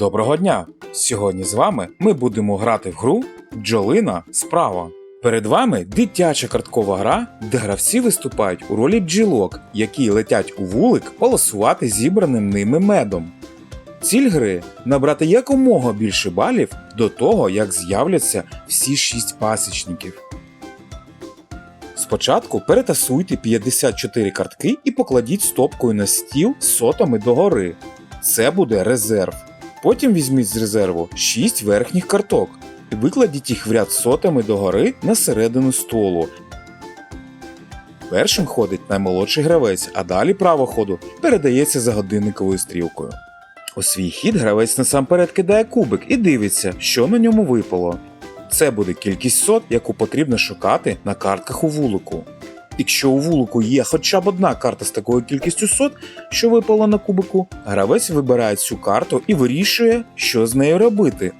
Доброго дня! Сьогодні з вами ми будемо грати в гру Бджолина справа. Перед вами дитяча карткова гра, де гравці виступають у ролі бджілок, які летять у вулик полосувати зібраним ними медом. Ціль гри набрати якомога більше балів до того, як з'являться всі шість пасічників. Спочатку перетасуйте 54 картки і покладіть стопкою на стіл з сотами догори. Це буде резерв. Потім візьміть з резерву 6 верхніх карток і викладіть їх в ряд сотами догори на середину столу. Першим ходить наймолодший гравець, а далі право ходу передається за годинниковою стрілкою. У свій хід гравець насамперед кидає кубик і дивиться, що на ньому випало. Це буде кількість сот, яку потрібно шукати на картках у вулику. Якщо у вулику є хоча б одна карта з такою кількістю сот, що випала на кубику, гравець вибирає цю карту і вирішує, що з нею робити.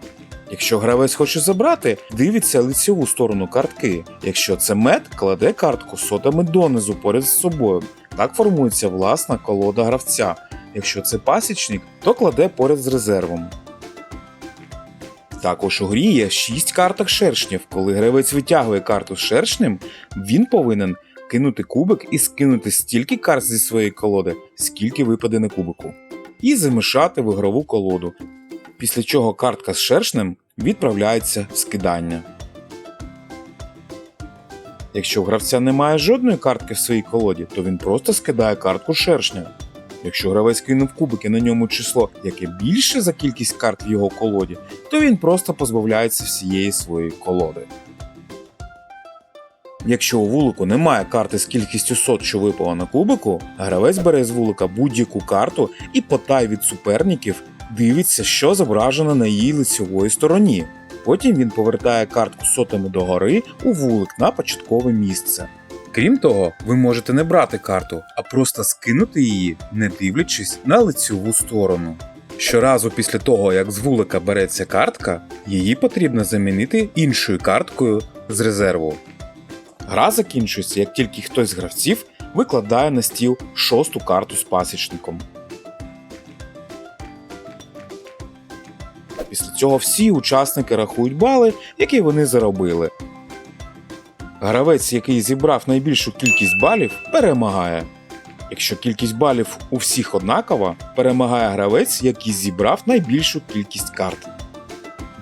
Якщо гравець хоче забрати, дивиться лицеву сторону картки. Якщо це мед, кладе картку сотами донизу поряд з собою. Так формується власна колода гравця. Якщо це пасічник, то кладе поряд з резервом. Також у грі є 6 карток шершнів. Коли гравець витягує карту з шершнем, він повинен кинути кубик і скинути стільки карт зі своєї колоди, скільки випаде на кубику, і замішати в ігрову колоду. Після чого картка з шершнем відправляється в скидання. Якщо у гравця немає жодної картки в своїй колоді, то він просто скидає картку шершня. Якщо гравець кинув кубики на ньому число, яке більше за кількість карт в його колоді, то він просто позбавляється всієї своєї колоди. Якщо у вулику немає карти з кількістю сот, що випала на кубику, гравець бере з вулика будь-яку карту і потай від суперників дивиться, що зображено на її лицевої стороні. Потім він повертає картку сотами догори у вулик на початкове місце. Крім того, ви можете не брати карту, а просто скинути її, не дивлячись на лицеву сторону. Щоразу після того, як з вулика береться картка, її потрібно замінити іншою карткою з резерву. Гра закінчується, як тільки хтось з гравців викладає на стіл шосту карту з пасічником. Після цього всі учасники рахують бали, які вони заробили. Гравець, який зібрав найбільшу кількість балів, перемагає. Якщо кількість балів у всіх однакова, перемагає гравець, який зібрав найбільшу кількість карт.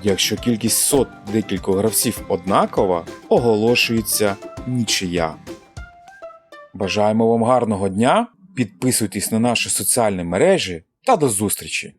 Якщо кількість сот декількох гравців однакова, оголошується нічия. Бажаємо вам гарного дня, підписуйтесь на наші соціальні мережі та до зустрічі!